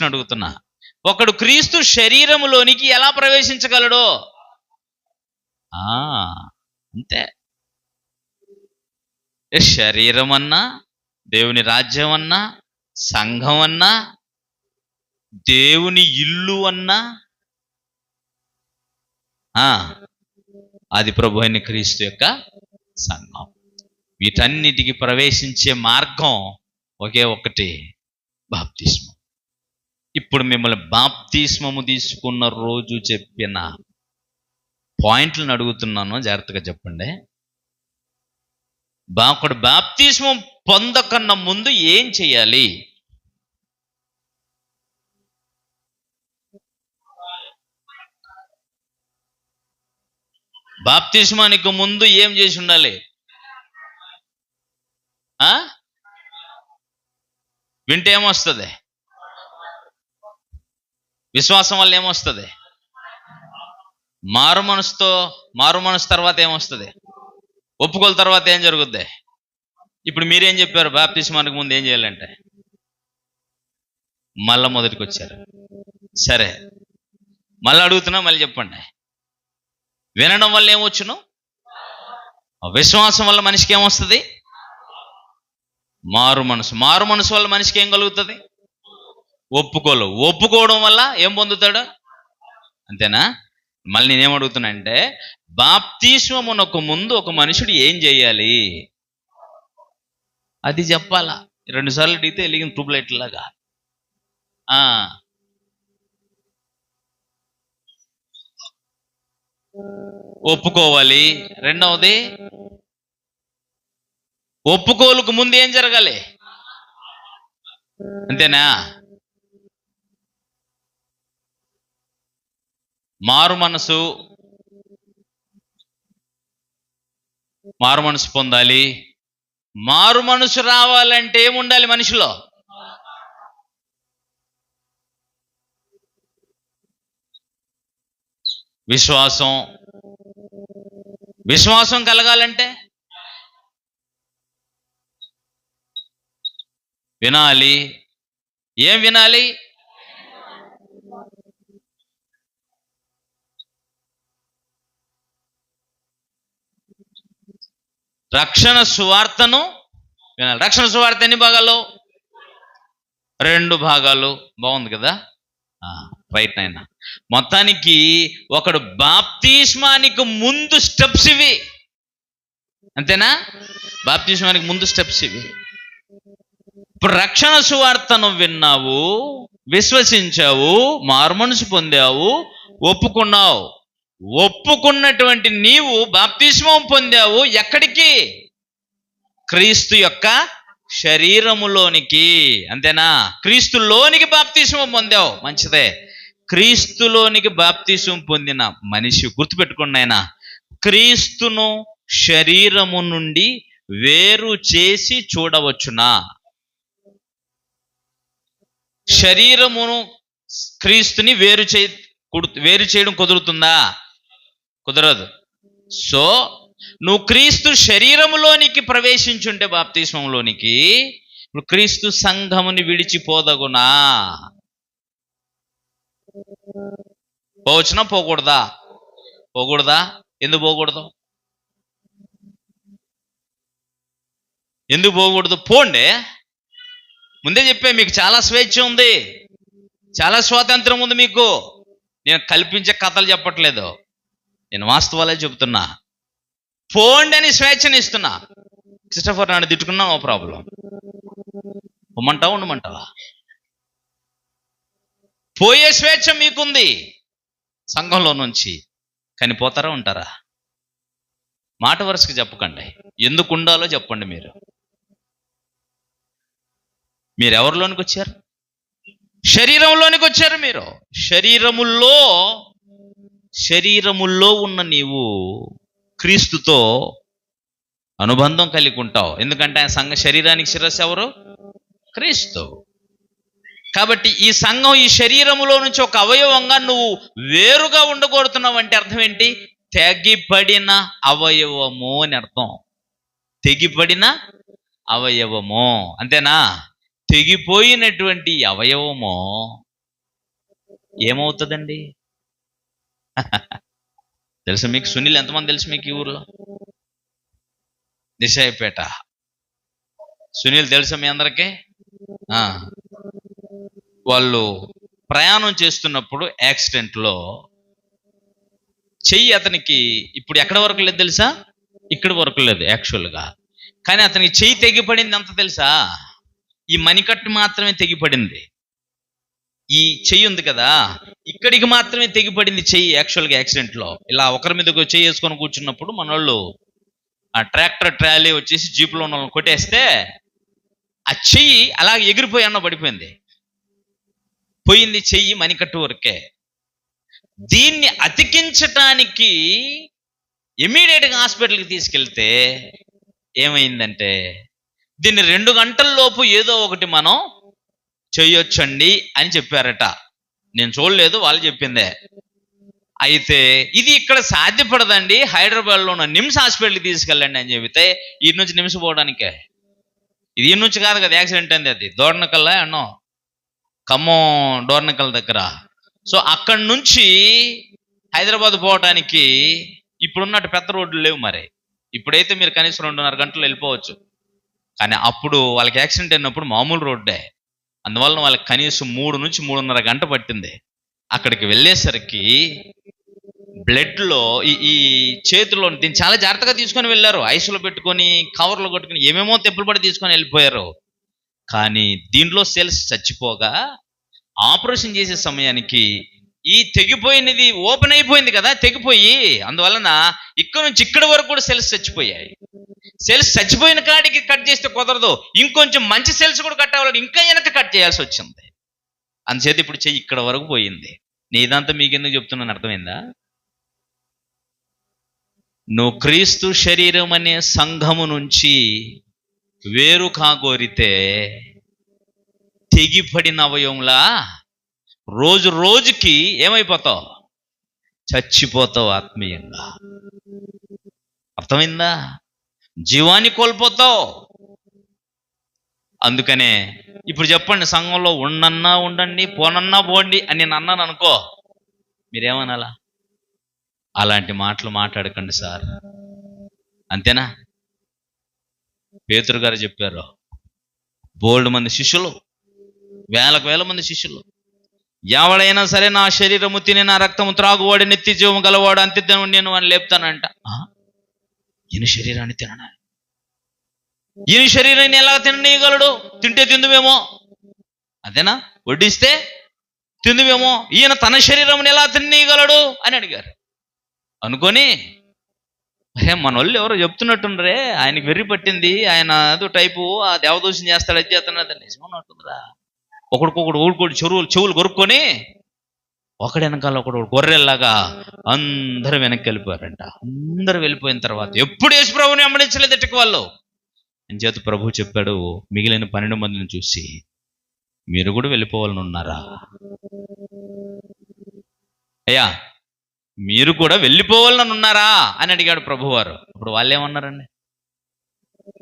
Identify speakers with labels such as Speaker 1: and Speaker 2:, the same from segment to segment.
Speaker 1: ప్రశ్న అడుగుతున్నా. ఒకడు క్రీస్తు శరీరములోనికి ఎలా ప్రవేశించగలడు? ఆ, అంతే. శరీరం అన్నా దేవుని రాజ్యం అన్నా సంఘం అన్నా దేవుని ఇల్లు అన్నా ఆ, అది ప్రభు అయిన క్రీస్తు యొక్క సంఘం. వీటన్నిటికి ప్రవేశించే మార్గం ఒకే ఒకటి బాప్తిస్మం. ఇప్పుడు మిమ్మల్ని బాప్తిస్మము తీసుకున్న రోజు చెప్పిన పాయింట్లను అడుగుతున్నాను. జాగ్రత్తగా చెప్పండి. బా ఒకడు బాప్తిస్మం పొందకన్నా ముందు ఏం చేయాలి? బాప్తిస్మానికి ముందు ఏం చేసి ఉండాలి? ఆ? వింటే ఏమొస్తుంది? విశ్వాసం వల్ల ఏమొస్తుంది? మారు మనసుతో మారు మనసు తర్వాత ఏమొస్తుంది? ఒప్పుకోల తర్వాత ఏం జరుగుద్ది? ఇప్పుడు మీరేం చెప్పారు? బాప్తిస్మానికి ముందు ఏం చేయాలంటే? మళ్ళా మొదటికి వచ్చారు సరే. మళ్ళీ అడుగుతున్నా మళ్ళీ చెప్పండి. వినడం వల్ల ఏమొచ్చును? విశ్వాసం వల్ల మనిషికి ఏమొస్తుంది? మారు మనసు. మారు మనసు వల్ల మనిషికి ఏం కలుగుతుంది? ఒప్పుకోలు ఒప్పుకోవడం వల్ల ఏం పొందుతాడు? అంతేనా? మళ్ళీ నేనేం అడుగుతున్నా అంటే బాప్తిస్వమునకు ముందు ఒక మనుషుడు ఏం చేయాలి? అది చెప్పాలా? రెండు సార్లు అడిగితే వెలిగిన ట్యూబ్ లైట్ లాగా. ఒప్పుకోవాలి. రెండవది ఒప్పుకోలుకు ముందు ఏం జరగాలి? అంతేనా? మారు మనసు మారు మనసు పొందాలి. మారు మనసు రావాలంటే ఏముండాలి మనిషిలో? విశ్వాసం. విశ్వాసం కలగాలంటే వినాలి. ఏం వినాలి? రక్షణ సువార్తను వినాలి. రక్షణ సువార్త ఎన్ని భాగాలు? రెండు భాగాలు. బాగుంది కదా? రైట్ నాయన. మొత్తానికి ఒకడు బాప్తిస్మానికి ముందు స్టెప్స్ ఇవి. అంతేనా? బాప్తిస్మానికి ముందు స్టెప్స్ ఇవి. ఇప్పుడు రక్షణ సువార్తను విన్నావు విశ్వసించావు మారుమనసు పొందావు ఒప్పుకున్నావు. ఒప్పుకున్నటువంటి నీవు బాప్తిస్మం పొందావు ఎక్కడికి? క్రీస్తు యొక్క శరీరములోనికి. అంతేనా? క్రీస్తులోనికి బాప్తిస్మం పొందావు. మంచిదే. క్రీస్తులోనికి బాప్తిస్మం పొందిన మనిషి గుర్తుపెట్టుకోండి ఆయన క్రీస్తును శరీరము నుండి వేరు చేసి చూడవచ్చునా? శరీరమును క్రీస్తుని వేరు చే కుడు- వేరు చేయడం కుదురుతుందా? కుదరదు. సో నువ్వు క్రీస్తు శరీరములోనికి ప్రవేశించుంటే బాప్తిస్మంలోనికి నువ్వు క్రీస్తు సంఘముని విడిచిపోదగునా? పోవచ్చునా? పోకూడదా? పోకూడదా? ఎందుకు పోకూడదు? ఎందుకు పోకూడదు? పోండే. ముందే చెప్పే మీకు చాలా స్వేచ్ఛ ఉంది. చాలా స్వాతంత్రం ఉంది మీకు. నేను కల్పించే కథలు చెప్పట్లేదు. నేను వాస్తవాలే చెబుతున్నా. పోండి అని స్వేచ్ఛనిస్తున్నా. క్రిస్టఫర్ నాడు తిట్టుకున్నా ఓ ప్రాబ్లం. పొమ్మంటావా ఉండమంటావా? పోయే స్వేచ్ఛ మీకుంది. సంఘంలో నుంచి. కానీ పోతారా ఉంటారా? మాట వరుసకి చెప్పకండి. ఎందుకు ఉండాలో చెప్పండి మీరు. మీరు ఎవరిలోనికి వచ్చారు శరీరంలోనికి వచ్చారు మీరు. శరీరములో శరీరముల్లో ఉన్న నీవు క్రీస్తుతో అనుబంధం కలిగి ఉంటావు. ఎందుకంటే ఆయన సంఘ శరీరానికి శిరస్సు ఎవరు? క్రీస్తు. కాబట్టి ఈ సంఘం ఈ శరీరములో నుంచి ఒక అవయవంగా నువ్వు వేరుగా ఉండగోరుతున్నావు అంటే అర్థం ఏంటి? తెగిపడిన అవయవము అని అర్థం. తెగిపడిన అవయవము. అంతేనా? తెగిపోయినటువంటి అవయవము ఏమవుతుందండి? తెలుసా మీకు? సునీల్ ఎంతమంది తెలుసు మీకు ఈ ఊర్లో? దిశాయిపేట సునీల్ తెలుసా మీ అందరికీ? ఆ. వాళ్ళు ప్రయాణం చేస్తున్నప్పుడు యాక్సిడెంట్లో చెయ్యి అతనికి ఇప్పుడు ఎక్కడ వరకు లేదు తెలుసా? ఇక్కడ వరకు లేదు యాక్చువల్గా. కానీ అతనికి చెయ్యి తెగిపడింది ఎంత తెలుసా? ఈ మణికట్టు మాత్రమే తెగిపడింది. ఈ చెయ్యి ఉంది కదా? ఇక్కడికి మాత్రమే తెగిపడింది చెయ్యి యాక్చువల్గా యాక్సిడెంట్లో ఇలా ఒకరి మీద చెయ్యి వేసుకొని కూర్చున్నప్పుడు మన వాళ్ళు ఆ ట్రాక్టర్ ట్రాలీ వచ్చేసి జీపులో ఉన్న వాళ్ళని కొట్టేస్తే ఆ చెయ్యి అలా ఎగిరిపోయి అన్న పడిపోయింది. పోయింది చెయ్యి మణికట్టు వరకే. దీన్ని అతికించటానికి ఇమీడియట్గా హాస్పిటల్కి తీసుకెళ్తే ఏమైందంటే దీన్ని రెండు గంటల లోపు ఏదో ఒకటి మనం చెయ్యొచ్చండి అని చెప్పారట. నేను చూడలేదు వాళ్ళు చెప్పిందే. అయితే ఇది ఇక్కడ సాధ్యపడదండి. హైదరాబాద్లో ఉన్న నిమ్స్ హాస్పిటల్కి తీసుకెళ్ళండి అని చెబితే ఈ నుంచి నిమ్స్ పోవడానికే. ఇది ఈ నుంచి కాదు కదా యాక్సిడెంట్ అయింది అది. దోర్నకల్లా అన్నో? ఖమ్మం డోర్నకల్ దగ్గర. సో అక్కడి నుంచి హైదరాబాద్ పోవడానికి ఇప్పుడున్నట్టు పెద్ద రోడ్లు లేవు మరి. ఇప్పుడైతే మీరు కనీసం రెండున్నర గంటలు వెళ్ళిపోవచ్చు. కానీ అప్పుడు వాళ్ళకి యాక్సిడెంట్ అయినప్పుడు మామూలు రోడ్డే. అందువలన వాళ్ళకి కనీసం మూడు నుంచి మూడున్నర గంట పట్టింది. అక్కడికి వెళ్ళేసరికి బ్లడ్లో ఈ ఈ చేతిలో దీన్ని చాలా జాగ్రత్తగా తీసుకొని వెళ్ళారు. ఐసులో పెట్టుకొని కవర్లో కొట్టుకొని ఏమేమో తెప్పులు పడి తీసుకొని వెళ్ళిపోయారు. కానీ దీంట్లో సెల్స్ చచ్చిపోగా ఆపరేషన్ చేసే సమయానికి ఈ తెగిపోయినది ఓపెన్ అయిపోయింది కదా తెగిపోయి అందువలన ఇక్కడ నుంచి ఇక్కడ వరకు కూడా సెల్స్ చచ్చిపోయాయి. సెల్స్ చచ్చిపోయిన కాడికి కట్ చేస్తే కుదరదు. ఇంకొంచెం మంచి సెల్స్ కూడా కట్ అవ్వాలి. ఇంకా వెనక కట్ చేయాల్సి వచ్చింది. అందుచేత ఇప్పుడు చెయ్యి ఇక్కడ వరకు పోయింది. నీదంతా మీకెందుకు చెప్తున్నాను? అర్థమైందా? నువ్వు క్రీస్తు శరీరం అనే సంఘము నుంచి వేరు కాగోరితే తెగిపడిన అవయవంలా రోజు రోజుకి ఏమైపోతావు? చచ్చిపోతావు ఆత్మీయంగా. అర్థమైందా? జీవాన్ని కోల్పోతావు. అందుకనే ఇప్పుడు చెప్పండి సంఘంలో ఉండన్నా ఉండండి పోనన్నా పోండి అని నేను అన్నాను అనుకో మీరేమనాలా? అలాంటి మాటలు మాట్లాడకండి సార్. అంతేనా? పేతురు గారు చెప్పారు బోల్డ్ మంది శిష్యులు వేలకు వేల మంది శిష్యులు. ఎవడైనా సరే నా శరీరము తిని నా రక్తము త్రాగువాడు నెత్తి జీవము గలవాడు అంతే నేను అని లేపుతానంట. ఆ? ఈయన శరీరాన్ని తిననా? ఈయన శరీరాన్ని ఎలా తిననీయగలడు? తింటే తిందువేమో? అదేనా? వడ్డిస్తే తిందువేమో? ఈయన తన శరీరంని ఎలా తిననీయగలడు? అని అడిగారు. అనుకొని అరే మన వాళ్ళు ఎవరో చెప్తున్నట్టుండ్రే ఆయనకి వెర్రి పట్టింది ఆయన అదో టైపు ఆ దేవదోషం చేస్తాడు అది చేస్తాడు అది నిజమన్నట్టుందిరా ఒకడికొకడు ఊడుకోడు చెరువులు చెవులు కొరుక్కొని ఒకడి వెనకాల ఒకడు గొర్రెల్లాగా అందరూ వెనక్కి వెళ్ళిపోయారంట. అందరూ వెళ్ళిపోయిన తర్వాత ఎప్పుడు యేసుప్రభుని ప్రభుని ఇటుకు వాళ్ళు. అని చేత ప్రభు చెప్పాడు మిగిలిన పన్నెండు మందిని చూసి మీరు కూడా వెళ్ళిపోవాలని ఉన్నారా? అయ్యా మీరు కూడా వెళ్ళిపోవాలని ఉన్నారా? అని అడిగాడు ప్రభువారు. ఇప్పుడు వాళ్ళు ఏమన్నారండి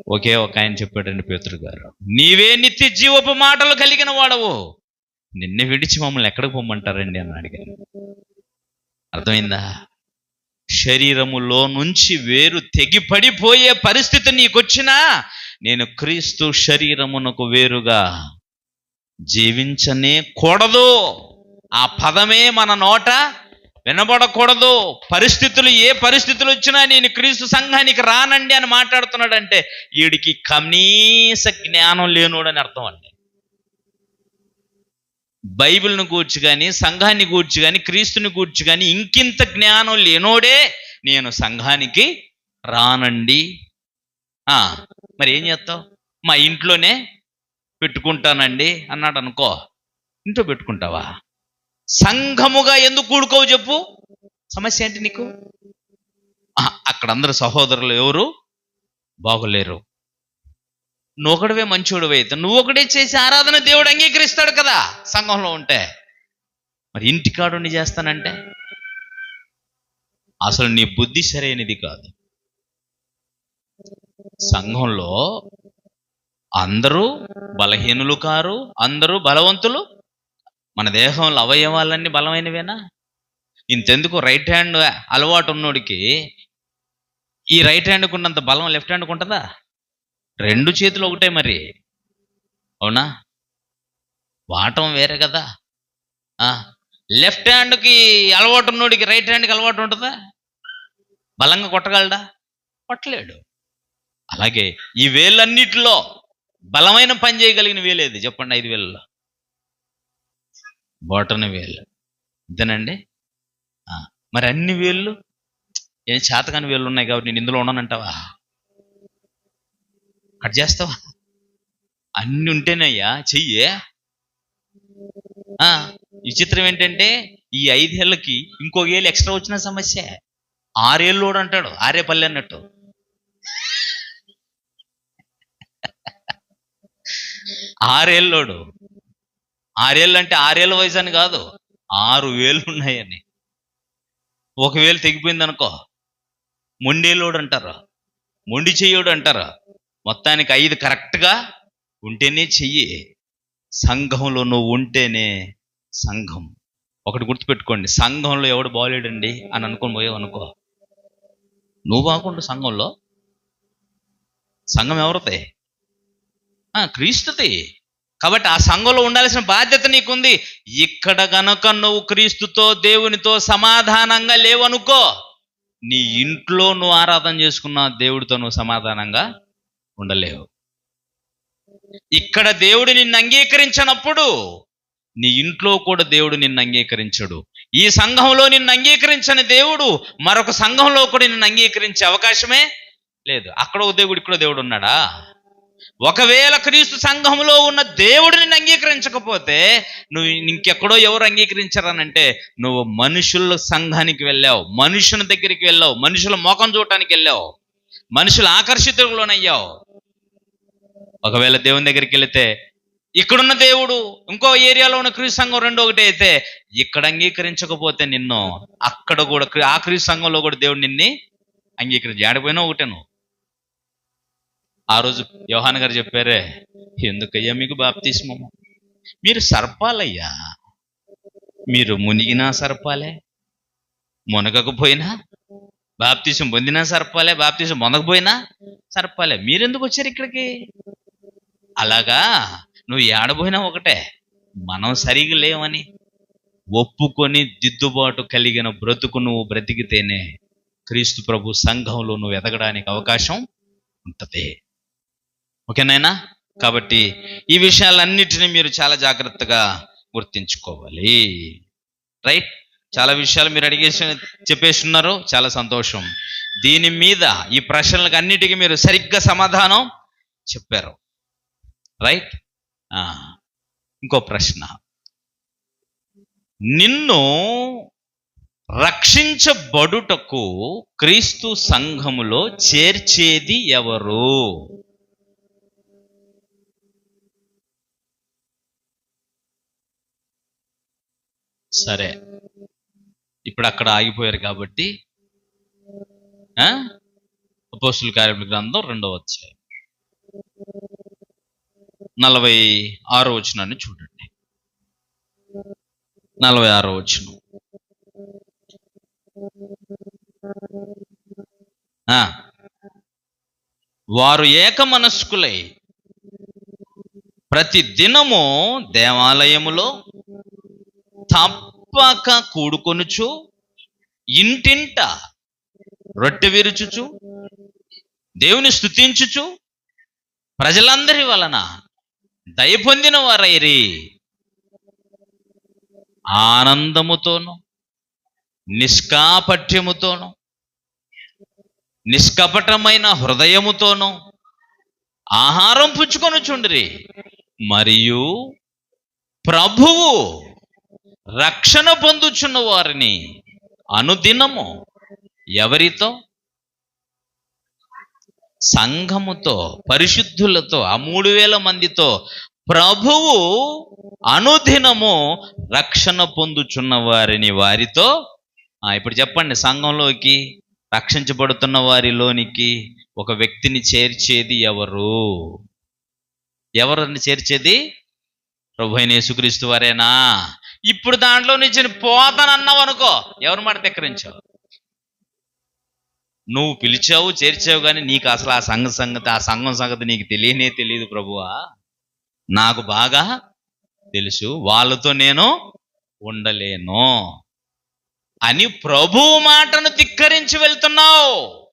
Speaker 1: ఒకే ఒక ఆయన చెప్పాడండి పేతురు గారు. నీవే నిత్య జీవపు మాటలు కలిగిన వాడవు. నిన్ను విడిచి మమ్మల్ని ఎక్కడికి పొమ్మంటారండి అని అడిగాను అర్థమైందా? శరీరములో నుంచి వేరు తెగిపడిపోయే పరిస్థితి నీకొచ్చినా నేను క్రీస్తు శరీరమునకు వేరుగా జీవించనే కూడదు. ఆ పదమే మన నోట వినబడకూడదు. పరిస్థితులు ఏ పరిస్థితులు వచ్చినా నేను క్రీస్తు సంఘానికి రానండి అని మాట్లాడుతున్నాడంటే వీడికి కనీస జ్ఞానం లేనోడని అర్థం అండి. బైబిల్ను గూర్చి కానీ సంఘాన్ని గూర్చి కానీ క్రీస్తుని గూర్చి కానీ ఇంకింత జ్ఞానం లేనోడే నేను సంఘానికి రానండి. మరి ఏం చేస్తావు? మా ఇంట్లోనే పెట్టుకుంటానండి అన్నాడు అనుకో ఇంట్లో పెట్టుకుంటావా? సంఘముగా ఎందుకు కూడుకోవు చెప్పు? సమస్య ఏంటి నీకు? అక్కడ అందరు సహోదరులు ఎవరు? బాగులేరు. నువ్వు ఒకడివే మంచోడు అయితే నువ్వు ఒకటే చేసి ఆరాధన దేవుడు అంగీకరిస్తాడు కదా సంఘంలో ఉంటే. మరి ఇంటికాడుండి చేస్తానంటే? అసలు నీ బుద్ధి సరైనది కాదు. సంఘంలో అందరూ బలహీనులు కారు అందరూ బలవంతులు మన దేహంలో అవయవాలన్నీ బలమైనవేనా? ఇంతెందుకు రైట్ హ్యాండ్ అలవాటు ఉన్నోడికి ఈ రైట్ హ్యాండ్కి ఉన్నంత బలం లెఫ్ట్ హ్యాండ్కి ఉంటుందా? రెండు చేతులు ఒకటే మరి. అవునా? వాటం వేరే కదా. లెఫ్ట్ హ్యాండ్కి అలవాటు ఉన్నోడికి రైట్ హ్యాండ్కి అలవాటు ఉంటుందా? బలంగా కొట్టగలడా? కొట్టలేడు. అలాగే ఈ వేలన్నిటిలో బలమైన పని చేయగలిగిన వేలేది చెప్పండి ఐదు వేలలో. బోటని వేలు అంతేనండి? ఆ, మరి అన్ని వేళ్ళు? ఏం చేతకాని వేళ్ళు ఉన్నాయి కాబట్టి నేను ఇందులో ఉన్నానంటావా కట్ చేస్తావా? అన్ని ఉంటేనయ్యా చెయ్యే. ఆ, విచిత్రం ఏంటంటే ఈ ఐదేళ్ళకి ఇంకో ఏళ్ళు ఎక్స్ట్రా వచ్చిన సమస్య. ఆరేళ్ళోడు అంటాడు ఆరే పల్లె అన్నట్టు. ఆరేళ్ళోడు. ఆరేళ్ళు అంటే ఆరేళ్ళ వయసు అని కాదు ఆరు వేలు ఉన్నాయని. ఒకవేళ తెగిపోయింది అనుకో మొండేలోడు అంటారు మొండి చెయ్యోడు అంటారు మొత్తానికి ఐదు కరెక్ట్గా ఉంటేనే చెయ్యి సంఘంలో నువ్వు ఉంటేనే సంఘం. ఒకటి గుర్తుపెట్టుకోండి సంఘంలో ఎవడు బాగలేడండి అని అనుకొని పోయావు అనుకో నువ్వు బాగుండు సంఘంలో సంఘం ఎవరితే ఆ, కాబట్టి ఆ సంఘంలో ఉండాల్సిన బాధ్యత నీకుంది. ఇక్కడ గనక నువ్వు క్రీస్తుతో దేవునితో సమాధానంగా లేవనుకో నీ ఇంట్లో నువ్వు ఆరాధన చేసుకున్న దేవుడితో నువ్వు సమాధానంగా ఉండలేవు. ఇక్కడ దేవుడు నిన్ను అంగీకరించినప్పుడు నీ ఇంట్లో కూడా దేవుడు నిన్ను అంగీకరించడు. ఈ సంఘంలో నిన్ను అంగీకరించని దేవుడు మరొక సంఘంలో కూడా నిన్ను అంగీకరించే అవకాశమే లేదు. అక్కడ ఒక దేవుడు ఇక్కడ దేవుడు ఉన్నాడా? ఒకవేళ క్రీస్తు సంఘంలో ఉన్న దేవుడిని అంగీకరించకపోతే నువ్వు ఇంకెక్కడో ఎవరు అంగీకరించారనంటే నువ్వు మనుషుల సంఘానికి వెళ్ళావు మనుషుల దగ్గరికి వెళ్ళావు మనుషుల మోకం చూడటానికి వెళ్ళావు మనుషుల ఆకర్షితులలోనయ్యావు ఒకవేళ దేవుని దగ్గరికి వెళితే ఇక్కడున్న దేవుడు ఇంకో ఏరియాలో ఉన్న క్రీస్తు సంఘం రెండు ఒకటి అయితే ఇక్కడ అంగీకరించకపోతే నిన్ను అక్కడ కూడా ఆ క్రీస్తు సంఘంలో కూడా దేవుడు నిన్ని అంగీకరించి ఆడిపోయినా ఒకటే నువ్వు ఆ రోజు యోహాన్ గారు చెప్పారే ఎందుకయ్యా మీకు బాప్తిస్మము? మీరు సర్పాలయ్యా? మీరు మునిగినా సర్పాలే? మునగకపోయినా? బాప్తిసం పొందినా సర్పాలే? బాప్తిసం పొందకపోయినా సర్పాలే? మీరెందుకు వచ్చారు ఇక్కడికి? అలాగా నువ్వు ఏడబోయినా ఒకటే. మనం సరిగా లేవని ఒప్పుకొని దిద్దుబాటు కలిగిన బ్రతుకు నువ్వు బ్రతికితేనే క్రీస్తు ప్రభు సంఘంలో నువ్వు ఎదగడానికి అవకాశం ఉంటుంది. ఓకేనాయనా? కాబట్టి ఈ విషయాలన్నిటినీ మీరు చాలా జాగ్రత్తగా గుర్తించుకోవాలి. రైట్? చాలా విషయాలు మీరు అడిగేసి చెప్పేసి ఉన్నారు చాలా సంతోషం. దీని మీద ఈ ప్రశ్నలకు అన్నిటికీ మీరు సరిగ్గా సమాధానం చెప్పారు. రైట్? ఇంకో ప్రశ్న. నిన్ను రక్షించబడుటకు క్రీస్తు సంఘములో చేర్చేది ఎవరు? సరే. ఇప్పుడు అక్కడ ఆగిపోయారు కాబట్టి అపోస్తుల కార్యముల గ్రంథం రెండవ వచ్చాయి నలభై ఆరో వచనాన్ని చూడండి. నలభై ఆరో వచనం. ఆ, వారు ఏక మనస్కులై ప్రతి దినము దేవాలయములో తప్పక కూడుకొనుచు ఇంటింట రొట్టె విరుచుచు దేవుని స్తుతించుచు ప్రజలందరి వలన దయ పొందిన వారైరి. ఆనందముతోను నిష్కాపట్యముతోను నిష్కపటమైన హృదయముతోను ఆహారం పుచ్చుకొనుచుండిరి. మరియు ప్రభువు రక్షణ పొందుచున్న వారిని అనుదినము ఎవరితో? సంఘముతో పరిశుద్ధులతో ఆ మూడు వేల మందితో ప్రభువు అనుదినము రక్షణ పొందుచున్న వారిని వారితో ఇప్పుడు చెప్పండి సంఘంలోకి రక్షించబడుతున్న వారిలోనికి ఒక వ్యక్తిని చేర్చేది ఎవరు? ఎవరిని చేర్చేది? ప్రభు అయిన యేసుక్రీస్తు వారేనా? ఇప్పుడు దాంట్లో నుంచి పోతానన్నావు అనుకో ఎవరి మాట తిక్కరించావు నువ్వు పిలిచావు చేర్చావు కానీ నీకు అసలు ఆ సంఘ సంగతి ఆ సంఘం సంగతి నీకు తెలియనే తెలియదు ప్రభువా. నాకు బాగా తెలుసు వాళ్ళతో నేను ఉండలేను. అని ప్రభువు మాటను ధిక్కరించి వెళ్తున్నావు.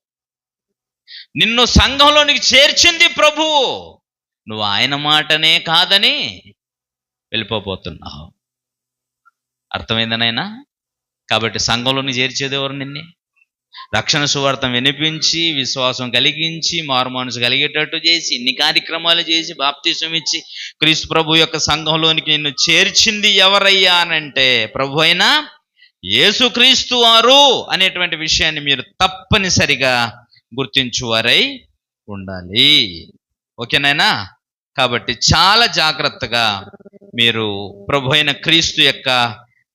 Speaker 1: నిన్ను సంఘంలోనికి చేర్చింది ప్రభువు నువ్వు ఆయన మాటనే కాదని వెళ్ళిపోబోతున్నావు. అర్థమైందనైనా? కాబట్టి సంఘంలోని చేర్చేది ఎవరు నిన్నే? రక్షణ సువార్తం వినిపించి విశ్వాసం కలిగించి మారుమనసు కలిగేటట్టు చేసి ఇన్ని కార్యక్రమాలు చేసి బాప్తీసం ఇచ్చి క్రీస్తు ప్రభు యొక్క సంఘంలోనికి నిన్ను చేర్చింది ఎవరయ్యా అనంటే ప్రభు అయినా యేసుక్రీస్తు వారు అనేటువంటి విషయాన్ని మీరు తప్పనిసరిగా గుర్తించువారై ఉండాలి. ఓకేనైనా కాబట్టి చాలా జాగ్రత్తగా మీరు ప్రభు అయిన క్రీస్తు యొక్క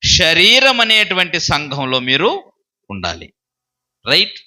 Speaker 1: శరీరం అనేటువంటి సంఘంలో మీరు ఉండాలి. రైట్